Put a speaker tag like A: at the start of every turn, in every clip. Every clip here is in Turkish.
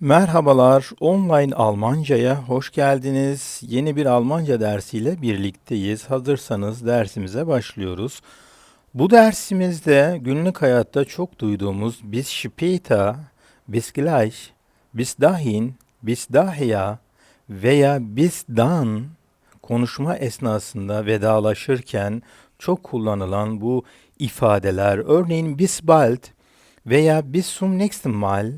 A: Merhabalar, online Almanca'ya hoş geldiniz. Yeni bir Almanca dersiyle birlikteyiz. Hazırsanız dersimize başlıyoruz. Bu dersimizde günlük hayatta çok duyduğumuz bis später, bis gleich, bis dahin, bis daher veya bis dann konuşma esnasında vedalaşırken çok kullanılan bu ifadeler, örneğin bis bald veya bis zum nächsten Mal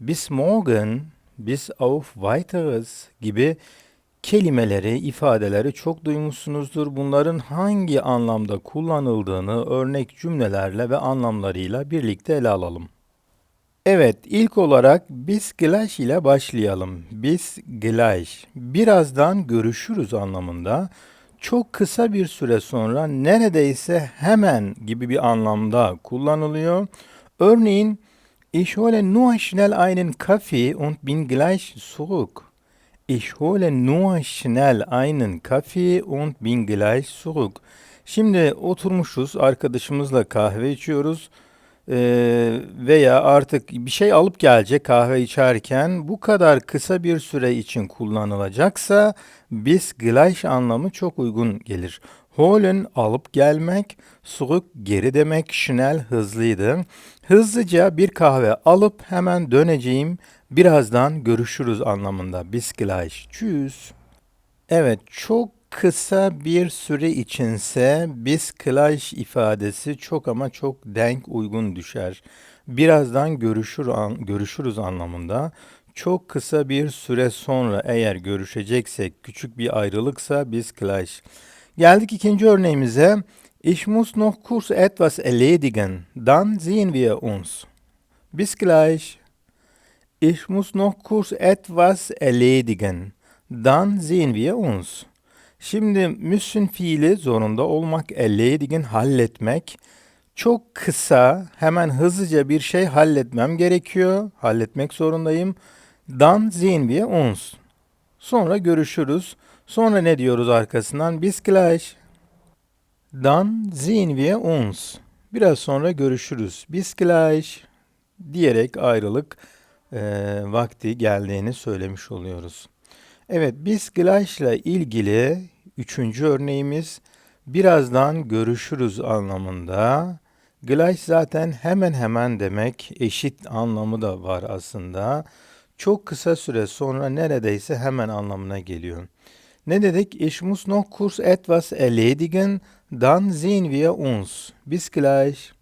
A: bis morgen, bis auf weiteres gibi kelimeleri, ifadeleri çok duymuşsunuzdur. Bunların hangi anlamda kullanıldığını örnek cümlelerle ve anlamlarıyla birlikte ele alalım. Evet, ilk olarak bis gleich ile başlayalım. Bis gleich. Birazdan görüşürüz anlamında. Çok kısa bir süre sonra neredeyse hemen gibi bir anlamda kullanılıyor. Örneğin Ich hole nur schnell einen Kaffee und bin gleich zurück. Ich hole nur schnell einen Kaffee und bin gleich zurück. Şimdi oturmuşuz, arkadaşımızla kahve içiyoruz Ee, veya artık bir şey alıp gelecek kahve içerken bu kadar kısa bir süre için kullanılacaksa bis gleich anlamı çok uygun gelir. Holen alıp gelmek, zurück geri demek, schnell hızlıydı. Hızlıca bir kahve alıp hemen döneceğim. Birazdan görüşürüz anlamında. Bis gleich. Tschüss. Evet, çok kısa bir süre içinse bis gleich ifadesi çok ama çok denk uygun düşer. Birazdan görüşür an, görüşürüz anlamında. Çok kısa bir süre sonra eğer görüşeceksek, küçük bir ayrılıksa bis gleich. Geldik ikinci örneğimize. Ich muss noch kurz etwas erledigen, dann sehen wir uns. Bis gleich. Ich muss noch kurz etwas erledigen, dann sehen wir uns. Şimdi müssen fiili zorunda olmak, erledigen halletmek. Çok kısa, hemen hızlıca bir şey halletmem gerekiyor. Halletmek zorundayım. Dann sehen wir uns. Sonra görüşürüz. Sonra ne diyoruz arkasından? Bis gleich. Dann sehen wir uns. Biraz sonra görüşürüz. Bis gleich diyerek ayrılık e, vakti geldiğini söylemiş oluyoruz. Evet, bis gleich ile ilgili üçüncü örneğimiz birazdan görüşürüz anlamında. Gleich zaten hemen hemen demek, eşit anlamı da var aslında. Çok kısa süre sonra neredeyse hemen anlamına geliyor. Ne dedik? Ich muss noch kurz etwas erledigen, dann sehen wir uns. Bis gleich.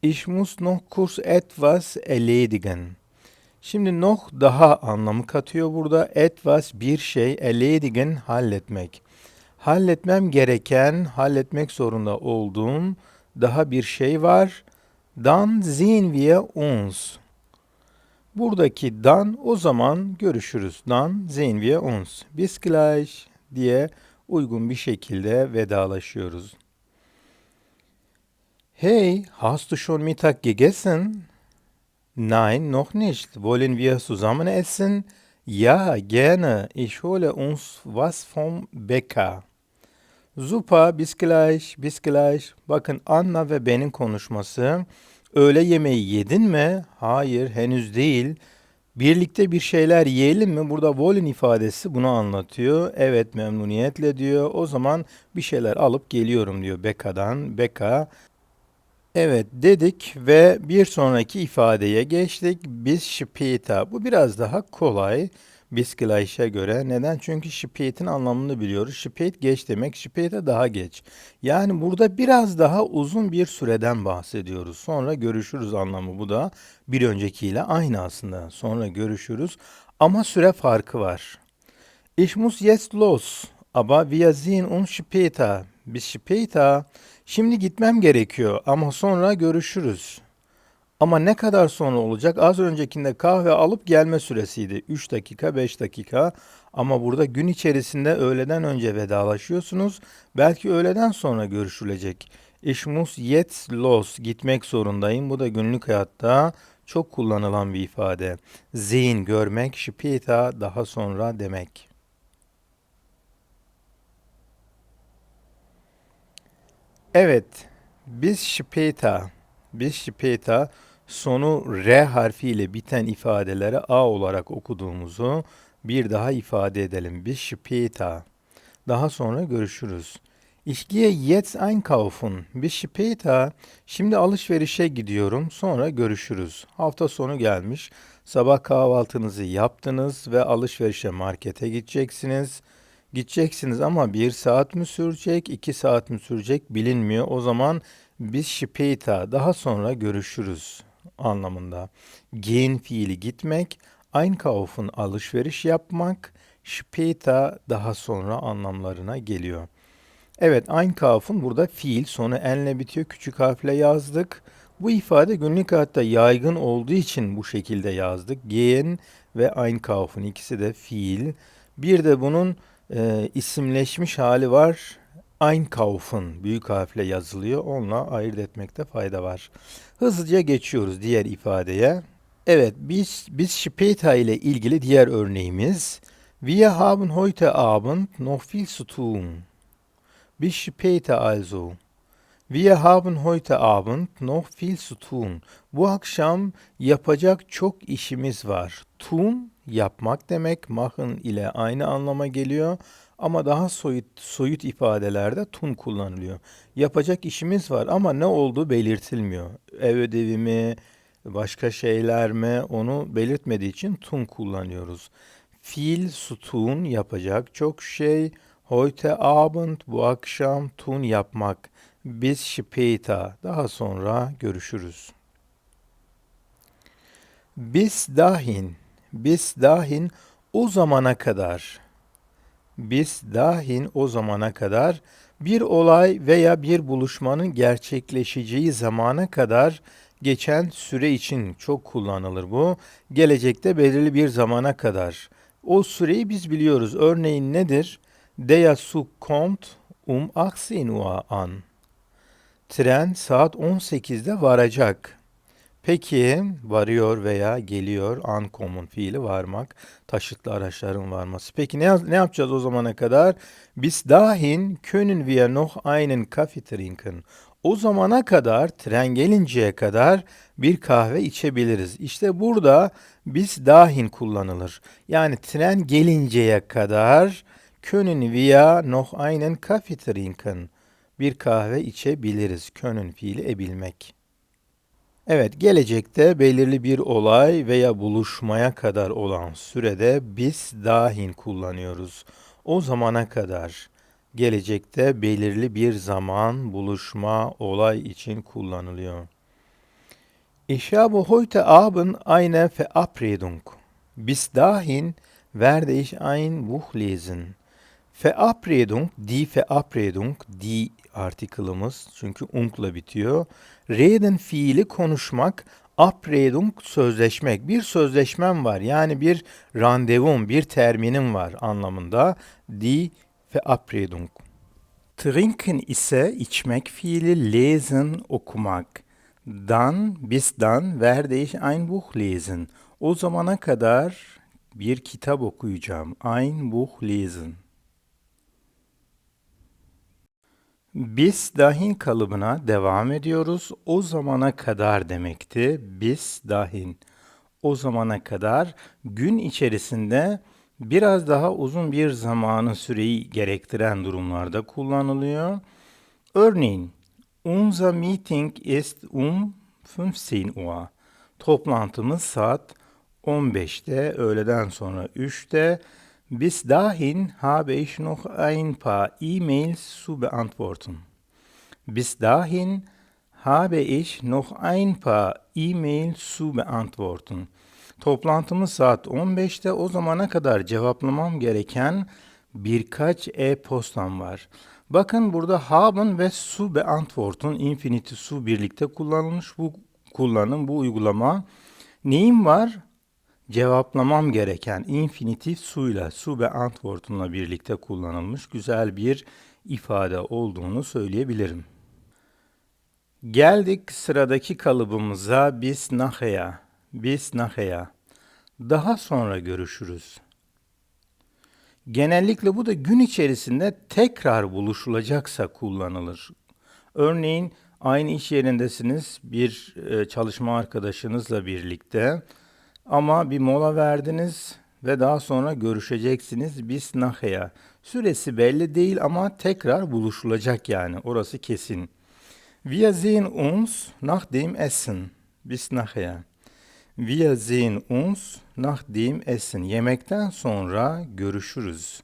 A: Ich muss noch kurz etwas erledigen. Şimdi noch daha anlamı katıyor burada. Etwas bir şey, erledigen halletmek. Halletmem gereken, halletmek zorunda olduğum daha bir şey var. Dann sehen wir uns. Buradaki dan o zaman görüşürüz. Dan sehen wir uns. Bis gleich diye uygun bir şekilde vedalaşıyoruz. Hey, hast du schon Mittag gegessen? Nein, noch nicht. Wollen wir zusammen essen? Ja, gerne. Ich hole uns was vom Bäcker. Super, bis gleich, bis gleich. Bakın Anna ve benim konuşması. Öğle yemeği yedin mi? Hayır, henüz değil. Birlikte bir şeyler yiyelim mi? Burada wollen ifadesi bunu anlatıyor. Evet memnuniyetle diyor. O zaman bir şeyler alıp geliyorum diyor Beka'dan. Beka. Evet dedik ve bir sonraki ifadeye geçtik. Biz später. Bu biraz daha kolay. Bis gleich'e göre. Neden? Çünkü spät'in anlamını biliyoruz. Spät geç demek, später daha geç. Yani burada biraz daha uzun bir süreden bahsediyoruz. Sonra görüşürüz anlamı bu da bir öncekiyle aynı aslında. Sonra görüşürüz ama süre farkı var. Ich muss jetzt los, aber wir sehen uns später. Bis später. Şimdi gitmem gerekiyor ama sonra görüşürüz. Ama ne kadar sonra olacak? Az öncekinde kahve alıp gelme süresiydi. 3 dakika, 5 dakika. Ama burada gün içerisinde öğleden önce vedalaşıyorsunuz. Belki öğleden sonra görüşülecek. Ich muss jetzt los. Gitmek zorundayım. Bu da günlük hayatta çok kullanılan bir ifade. Sehen görmek, später daha sonra demek. Evet, bis später, bis später sonu R harfiyle biten ifadelere A olarak okuduğumuzu bir daha ifade edelim. Bis später. Daha sonra görüşürüz. Ich gehe jetzt einkaufen. Bis später. Şimdi alışverişe gidiyorum. Sonra görüşürüz. Hafta sonu gelmiş. Sabah kahvaltınızı yaptınız ve alışverişe markete gideceksiniz. Gideceksiniz ama bir saat mi sürecek, iki saat mi sürecek bilinmiyor. O zaman biz später daha sonra görüşürüz anlamında. Gehen fiili gitmek, einkaufen alışveriş yapmak, später daha sonra anlamlarına geliyor. Evet, einkaufen burada fiil sonu enle bitiyor. Küçük harfle yazdık. Bu ifade günlük hayatta yaygın olduğu için bu şekilde yazdık. Gehen ve einkaufen ikisi de fiil. Bir de bunun e, isimleşmiş hali var. Einkaufen büyük harfle yazılıyor. Onunla ayırt etmekte fayda var. Hızlıca geçiyoruz diğer ifadeye. Evet, biz biz später ile ilgili diğer örneğimiz Wir haben heute Abend noch viel zu tun. Bis später also. Wir haben heute Abend noch viel zu tun. Bu akşam yapacak çok işimiz var. Tun yapmak demek. Machen ile aynı anlama geliyor. Ama daha soyut, soyut ifadelerde tun kullanılıyor. Yapacak işimiz var ama ne olduğu belirtilmiyor. Ev ödevi mi, başka şeyler mi onu belirtmediği için tun kullanıyoruz. Fiil sutun yapacak çok şey. Heute Abend bu akşam tun yapmak. Bis später daha sonra görüşürüz. Bis dahin, bis dahin o zamana kadar. Bis dahin o zamana kadar bir olay veya bir buluşmanın gerçekleşeceği zamana kadar geçen süre için çok kullanılır bu. Gelecekte belirli bir zamana kadar. O süreyi biz biliyoruz. Örneğin nedir? Der Zug kommt um 18 Uhr an. Tren saat 18'de varacak. Peki varıyor veya geliyor ankom'un fiili varmak, taşıtlı araçların varması. Peki ne, ne yapacağız o zamana kadar? Bis dahin können wir noch einen Kaffee trinken. O zamana kadar tren gelinceye kadar bir kahve içebiliriz. İşte burada bis dahin kullanılır. Yani tren gelinceye kadar können wir noch einen Kaffee trinken. Bir kahve içebiliriz. Können fiili ebilmek. Evet, gelecekte belirli bir olay veya buluşmaya kadar olan sürede bis dahin kullanıyoruz. O zamana kadar gelecekte belirli bir zaman, buluşma, olay için kullanılıyor. Ich habe heute Abend eine Verabredung. Bis dahin werde ich ein Buch lesen. Verabredung, die Verabredung, die artikelimiz çünkü unkla bitiyor. Reden fiili konuşmak, Abredung sözleşmek. Bir sözleşmem var. Yani bir randevum, bir terminim var anlamında. Die Verabredung. Trinken ise içmek fiili, lesen okumak. Dann, bis dann werde ich ein Buch lesen. O zamana kadar bir kitap okuyacağım. Ein Buch lesen. Bis dahin kalıbına devam ediyoruz. O zamana kadar demekti. Bis dahin. O zamana kadar gün içerisinde biraz daha uzun bir zamanı süreyi gerektiren durumlarda kullanılıyor. Örneğin, unser Meeting ist um 15 Uhr. Toplantımız saat 15'te, öğleden sonra 3'te. Bis dahin habe ich noch ein paar E-Mails zu beantworten. Bis dahin habe ich noch ein paar E-Mails zu beantworten. Toplantımız saat 15'te. O zamana kadar cevaplamam gereken birkaç e-postam var. Bakın burada haben ve su beantworten infinity su birlikte kullanılmış. Bu kullanım, bu uygulama. Neyim var? Cevaplamam gereken infinitif suyla, su ve antwortunla birlikte kullanılmış güzel bir ifade olduğunu söyleyebilirim. Geldik sıradaki kalıbımıza bis nachher. Bis nachher. Daha sonra görüşürüz. Genellikle bu da gün içerisinde tekrar buluşulacaksa kullanılır. Örneğin Aynı iş yerindesiniz, bir e, çalışma arkadaşınızla birlikte ama bir mola verdiniz ve daha sonra görüşeceksiniz bis nachher. Süresi belli değil ama tekrar buluşulacak yani orası kesin. Wir sehen uns nach dem Essen. Bis nachher. Wir sehen uns nach dem Essen. Yemekten sonra görüşürüz.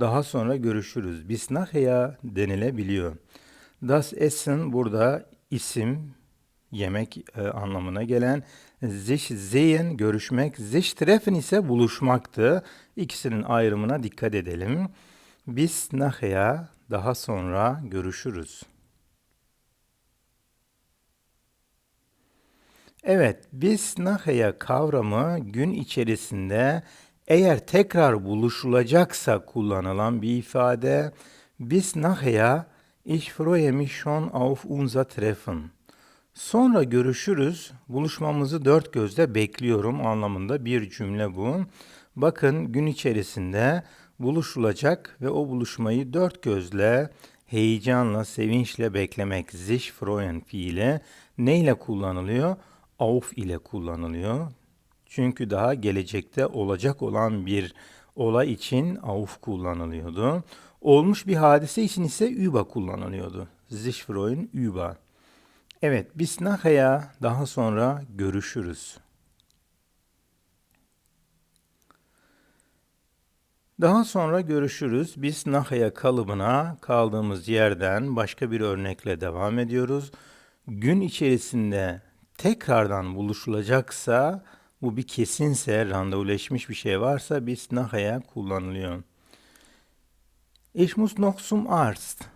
A: Daha sonra görüşürüz. Bis nachher denilebiliyor. Das Essen burada isim, yemek e, anlamına gelen sich sehen görüşmek, sich treffen ise buluşmaktı. İkisinin ayrımına dikkat edelim. Bis nachher daha sonra görüşürüz. Evet, bis nachher kavramı gün içerisinde eğer tekrar buluşulacaksa kullanılan bir ifade. Bis nachher ich freue mich schon auf unser Treffen. Sonra görüşürüz. Buluşmamızı dört gözle bekliyorum anlamında bir cümle bu. Bakın gün içerisinde buluşulacak ve o buluşmayı dört gözle heyecanla, sevinçle beklemek. Sich freuen fiili neyle kullanılıyor? Auf ile kullanılıyor. Çünkü daha gelecekte olacak olan bir olay için auf kullanılıyordu. Olmuş bir hadise için ise über kullanılıyordu. Sich freuen über. Evet, bis nachher daha sonra görüşürüz. Daha sonra görüşürüz. Biz nachher kalıbına kaldığımız yerden başka bir örnekle devam ediyoruz. Gün içerisinde tekrardan buluşulacaksa, bu bir kesinse, randevuleşmiş bir şey varsa bis nachher kullanılıyor. Ich muss noch zum Arzt.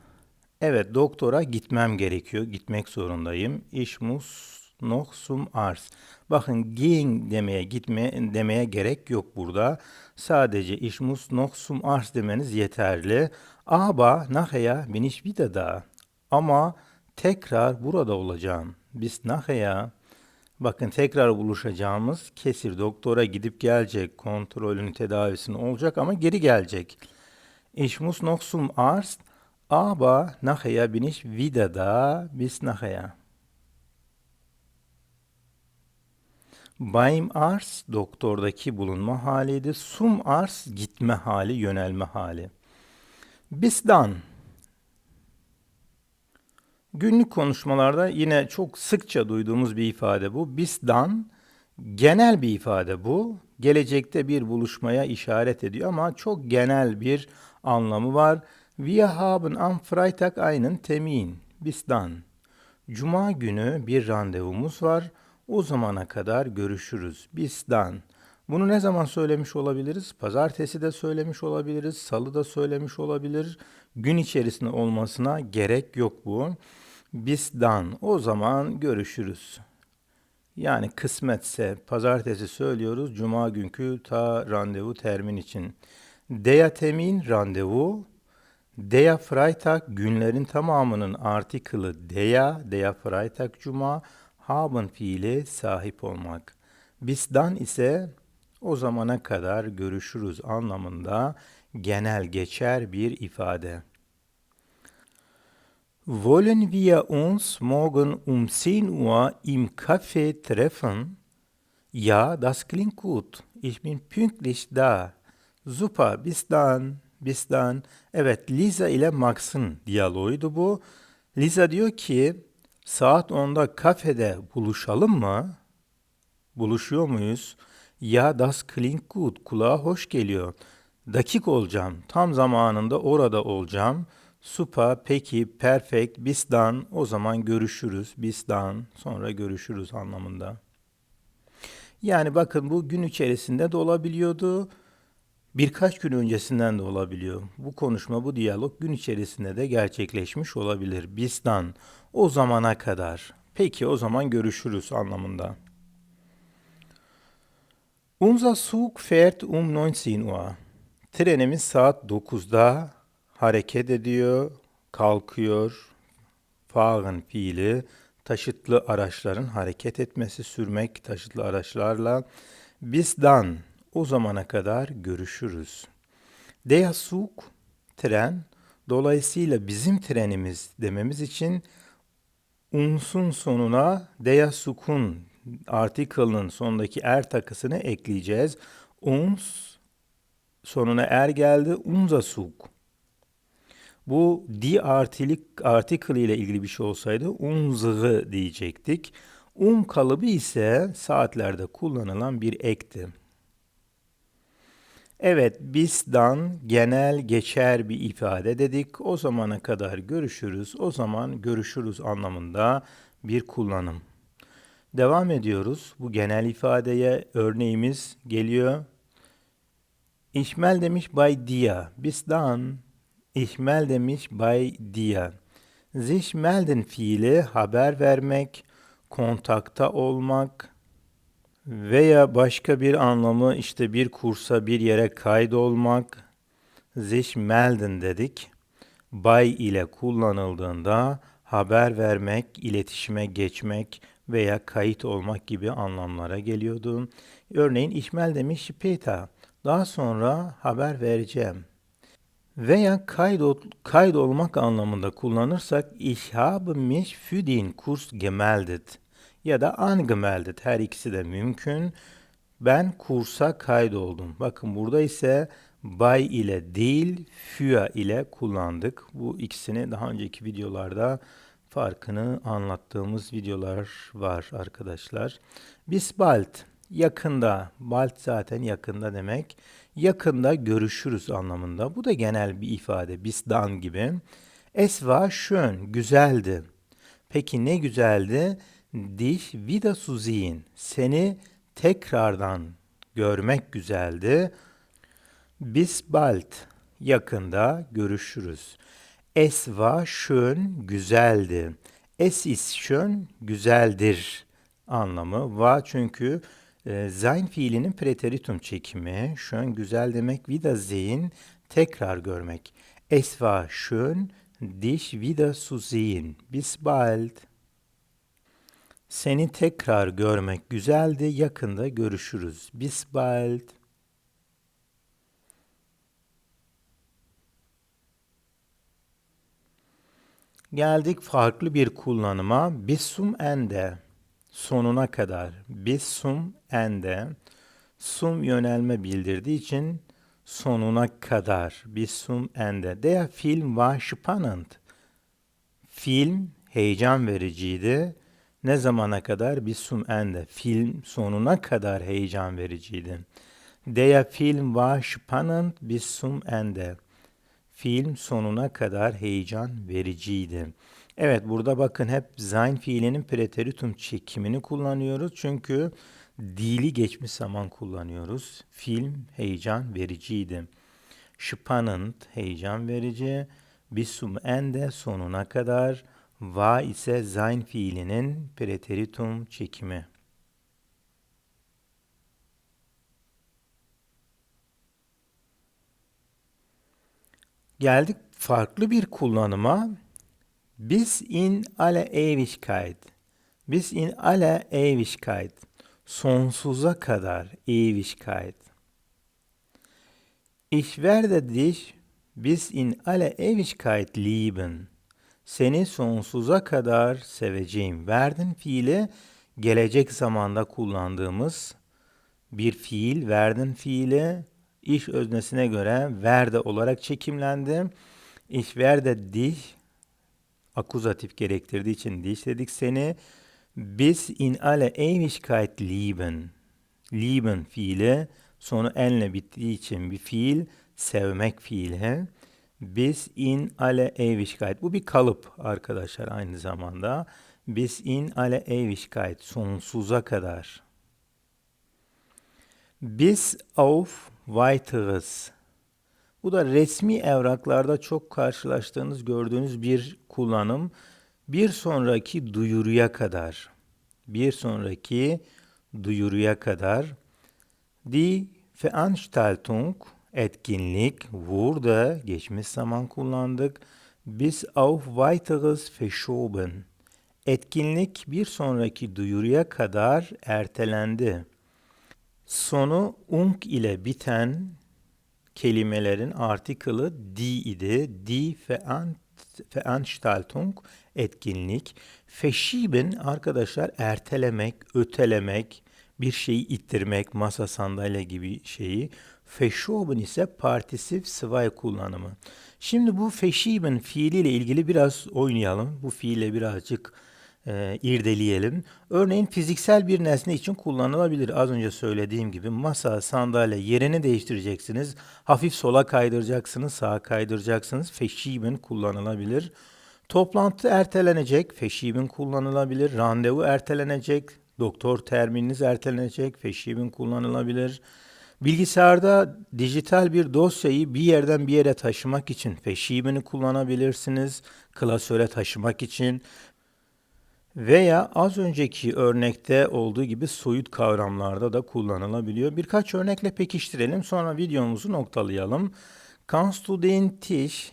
A: Evet, doktora gitmem gerekiyor. Gitmek zorundayım. Ich muss noch zum Arzt. Bakın gehen demeye gitme demeye gerek yok burada. Sadece ich muss noch zum Arzt demeniz yeterli. Aber nachher bin ich wieder da. Ama tekrar burada olacağım. Bis nachher. Bakın tekrar buluşacağımız kesir doktora gidip gelecek, kontrolünü tedavisini olacak ama geri gelecek. Ich muss noch zum Arzt, aber nachher bin ich wieder da. Bis nachher. Beim Arzt doktordaki bulunma haliydi. Sum Arzt gitme hali, yönelme hali. Bis dann. Günlük konuşmalarda yine çok sıkça duyduğumuz bir ifade bu. Bis dann genel bir ifade bu. Gelecekte bir buluşmaya işaret ediyor ama çok genel bir anlamı var. Wir haben am Freitag einen Termin. Bis dann. Cuma günü bir randevumuz var. O zamana kadar görüşürüz. Bis dann. Bunu ne zaman söylemiş olabiliriz? Pazartesi de söylemiş olabiliriz, salı da söylemiş olabilir. Gün içerisinde olmasına gerek yok bu. Bis dann. O zaman görüşürüz. Yani kısmetse pazartesi söylüyoruz, cuma günkü ta randevu termin için. Der Termin randevu, der Freitag günlerin tamamının artikılı der, der Freitag cuma, haben fiili sahip olmak. Bis dann ise o zamana kadar görüşürüz anlamında genel geçer bir ifade. Wollen wir uns morgen um 10 Uhr im Café treffen? Ja, das klingt gut. Ich bin pünktlich da. Super, bis dann, bis dann. Evet, Lisa ile Max'ın diyaloğuydu bu. Lisa diyor ki, saat 10'da kafede buluşalım mı? Buluşuyor muyuz? Ya das klingt gut, kulağa hoş geliyor. Dakik olacağım, tam zamanında orada olacağım. Super, peki, perfect, bis dann, o zaman görüşürüz, bis dann, sonra görüşürüz anlamında. Yani bakın bu gün içerisinde de olabiliyordu. Birkaç gün öncesinden de olabiliyor. Bu konuşma, bu diyalog gün içerisinde de gerçekleşmiş olabilir. Bis dann, o zamana kadar. Peki o zaman görüşürüz anlamında. Unser Zug fährt um 19 Uhr. Trenimiz saat 9'da hareket ediyor, kalkıyor. Fahren fiili taşıtlı araçların hareket etmesi, sürmek taşıtlı araçlarla. Bis dann, o zamana kadar görüşürüz. Zug, tren. Dolayısıyla bizim trenimiz dememiz için Unsun sonuna deya sukun article'ın sonundaki er takısını ekleyeceğiz. Uns sonuna er geldi. Unza suk. Bu di artilik article ile ilgili bir şey olsaydı unzığı diyecektik. Um kalıbı ise saatlerde kullanılan bir ekti. Evet, bizdan genel geçer bir ifade dedik. O zamana kadar görüşürüz. O zaman görüşürüz anlamında bir kullanım. Devam ediyoruz. Bu genel ifadeye örneğimiz geliyor. İhmel demiş by dia. Bizdan ihmel demiş by dia. Sich fiili haber vermek, kontakta olmak, veya başka bir anlamı işte bir kursa bir yere kaydolmak, sich melden dedik. By ile kullanıldığında haber vermek, iletişime geçmek veya kayıt olmak gibi anlamlara geliyordu. Örneğin ihmal demiş später. Daha sonra haber vereceğim. Veya kaydol, kaydolmak anlamında kullanırsak ich habe mich für den Kurs gemeldet ya da angemeldet her ikisi de mümkün. Ben kursa kaydoldum. Bakın burada ise by ile değil für ile kullandık. Bu ikisini daha önceki videolarda farkını anlattığımız videolar var arkadaşlar. Bis bald yakında, bald zaten yakında demek. Yakında görüşürüz anlamında. Bu da genel bir ifade. Bis dan gibi. Es war schön, güzeldi. Peki ne güzeldi? Dich wieder sehen. Seni tekrardan görmek güzeldi. Bis bald. Yakında görüşürüz. Es war schön, güzeldi. Es ist schön, güzeldir anlamı. War çünkü e, sein fiilinin preteritum çekimi. Schön, güzel demek. Wiedersehen, tekrar görmek. Es war schön, dich wieder zu sehen. Bis bald. Seni tekrar görmek güzeldi. Yakında görüşürüz. Bis bald. Geldik farklı bir kullanıma. Bisum ende. Sonuna kadar. Bisum ende. Sum yönelme bildirdiği için sonuna kadar. Bisum ende. Der Film war spannend. Film heyecan vericiydi. Ne zamana kadar? Bis zum Ende. Film sonuna kadar heyecan vericiydi. Der Film war spannend bis zum Ende. Film sonuna kadar heyecan vericiydi. Evet burada bakın hep sein fiilinin preteritum çekimini kullanıyoruz. Çünkü dili geçmiş zaman kullanıyoruz. Film heyecan vericiydi. Spannend heyecan verici. Bis zum Ende sonuna kadar. Va ise sein fiilinin preteritum çekimi. Geldik farklı bir kullanıma. Bis in alle Ewigkeit. Bis in alle Ewigkeit. Sonsuza kadar Ewigkeit. Ich werde dich bis in alle Ewigkeit lieben. Seni sonsuza kadar seveceğim. Verdin fiili gelecek zamanda kullandığımız bir fiil. Verdin fiili iş öznesine göre verde olarak çekimlendi. Ich werde dich akuzatif gerektirdiği için dich dedik seni. Bis in alle Ewigkeit lieben. Lieben fiili sonu enle bittiği için bir fiil sevmek fiili. Bis in alle Ewigkeit. Bu bir kalıp arkadaşlar aynı zamanda. Bis in alle Ewigkeit. Sonsuza kadar. Bis auf weiteres. Bu da resmi evraklarda çok karşılaştığınız, gördüğünüz bir kullanım. Bir sonraki duyuruya kadar. Bir sonraki duyuruya kadar. Die Veranstaltung etkinlik wurde geçmiş zaman kullandık. Bis auf weiteres verschoben. Etkinlik bir sonraki duyuruya kadar ertelendi. Sonu unk ile biten kelimelerin artikılı di idi. Die Veranstaltung, etkinlik. Verschieben arkadaşlar ertelemek, ötelemek, bir şeyi ittirmek, masa sandalye gibi şeyi. Verschoben ise partisif sıvay kullanımı. Şimdi bu verschieben fiiliyle ilgili biraz oynayalım. Bu fiille birazcık e, irdeleyelim. Örneğin fiziksel bir nesne için kullanılabilir. Az önce söylediğim gibi masa, sandalye yerini değiştireceksiniz. Hafif sola kaydıracaksınız, sağa kaydıracaksınız. Verschieben kullanılabilir. Toplantı ertelenecek, feşibin kullanılabilir. Randevu ertelenecek, doktor termininiz ertelenecek, feşibin kullanılabilir. Bilgisayarda dijital bir dosyayı bir yerden bir yere taşımak için feşibini kullanabilirsiniz. Klasöre taşımak için veya az önceki örnekte olduğu gibi soyut kavramlarda da kullanılabiliyor. Birkaç örnekle pekiştirelim sonra videomuzu noktalayalım. Kannst du den Tisch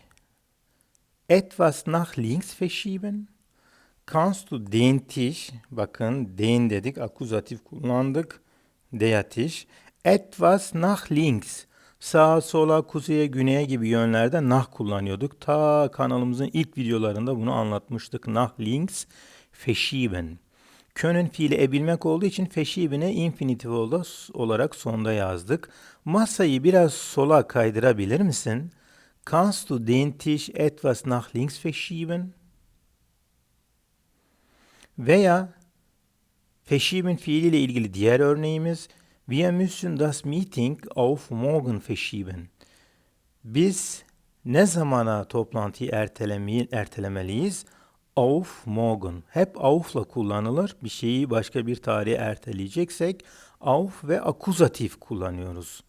A: etwas nach links verschieben? Kannst du den Tisch, bakın den dedik, akuzatif kullandık, der Tisch, etwas nach links, sağa, sola, kuzeye, güneye gibi yönlerde nah kullanıyorduk. Ta kanalımızın ilk videolarında bunu anlatmıştık. Nach links verschieben. Können fiili ebilmek olduğu için verschieben'e infinitif olarak sonda yazdık. Masayı biraz sola kaydırabilir misin? Kannst du den Tisch etwas nach links verschieben? Veya verschieben fiiliyle ilgili diğer örneğimiz Wir müssen das Meeting auf morgen verschieben. Biz ne zamana toplantıyı ertelemeliyiz? Auf morgen. Hep auf'la kullanılır. Bir şeyi başka bir tarihe erteleyeceksek auf ve akuzatif kullanıyoruz.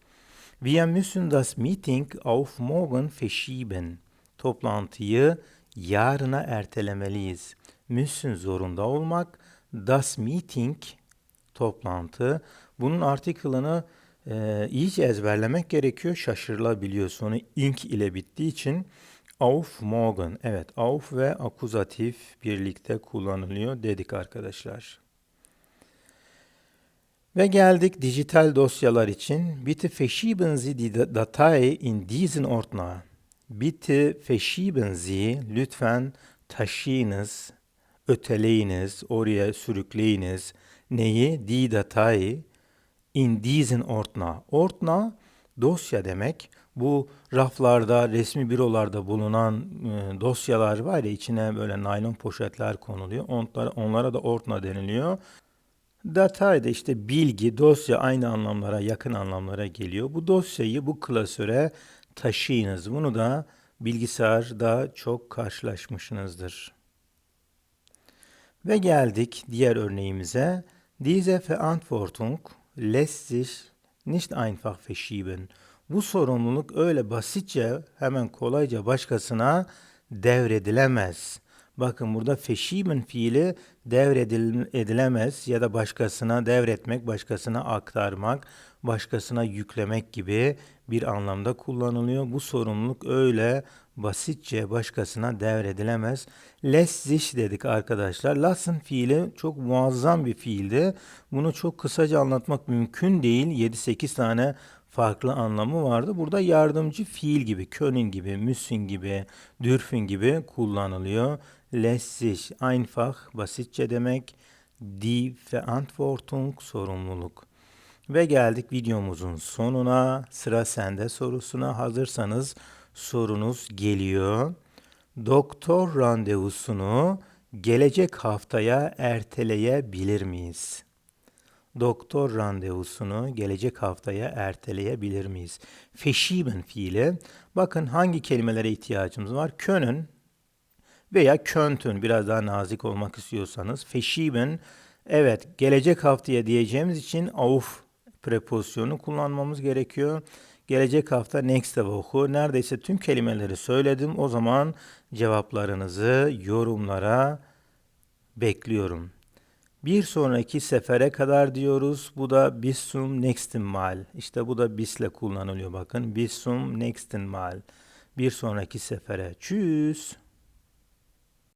A: Wir müssen das Meeting auf morgen verschieben. Toplantıyı yarına ertelemeliyiz. Müssen zorunda olmak, das Meeting toplantı. Bunun article'ını e, iyice ezberlemek gerekiyor. Şaşırılabiliyor. Sonu ink ile bittiği için auf morgen. Evet, auf ve akuzatif birlikte kullanılıyor dedik arkadaşlar. Ve geldik dijital dosyalar için. Bitte verschieben Sie die Datei in diesen Ordner. Bitte verschieben Sie, lütfen taşıyınız, öteleyiniz, oraya sürükleyiniz. Neyi? Die Datei in diesen Ordner. Ordner dosya demek. Bu raflarda, resmi bürolarda bulunan e, dosyalar var ya içine böyle naylon poşetler konuluyor. Onlara, onlara da ordner deniliyor. Datay da işte bilgi, dosya aynı anlamlara, yakın anlamlara geliyor. Bu dosyayı bu klasöre taşıyınız. Bunu da bilgisayarda çok karşılaşmışsınızdır. Ve geldik diğer örneğimize. Diese Verantwortung lässt sich nicht einfach verschieben. Bu sorumluluk öyle basitçe, hemen kolayca başkasına devredilemez. Bakın burada feşiben fiili devredilemez ya da başkasına devretmek, başkasına aktarmak, başkasına yüklemek gibi bir anlamda kullanılıyor. Bu sorumluluk öyle basitçe başkasına devredilemez. Lässt dedik arkadaşlar. Lassen fiili çok muazzam bir fiildi. Bunu çok kısaca anlatmak mümkün değil. 7-8 tane farklı anlamı vardı. Burada yardımcı fiil gibi, können gibi, müssen gibi, dürfen gibi kullanılıyor. Lässt einfach, basitçe demek. Die Verantwortung, sorumluluk. Ve geldik videomuzun sonuna. Sıra sende sorusuna hazırsanız sorunuz geliyor. Doktor randevusunu gelecek haftaya erteleyebilir miyiz? Doktor randevusunu gelecek haftaya erteleyebilir miyiz? Feşiben fiili. Bakın hangi kelimelere ihtiyacımız var? Können veya köntün biraz daha nazik olmak istiyorsanız. Feşiben evet gelecek haftaya diyeceğimiz için auf prepozisyonu kullanmamız gerekiyor. Gelecek hafta next Woche neredeyse tüm kelimeleri söyledim. O zaman cevaplarınızı yorumlara bekliyorum. Bir sonraki sefere kadar diyoruz. Bu da bis zum nächsten Mal. İşte bu da bisle kullanılıyor bakın. Bis zum nächsten Mal. Bir sonraki sefere. Tschüss.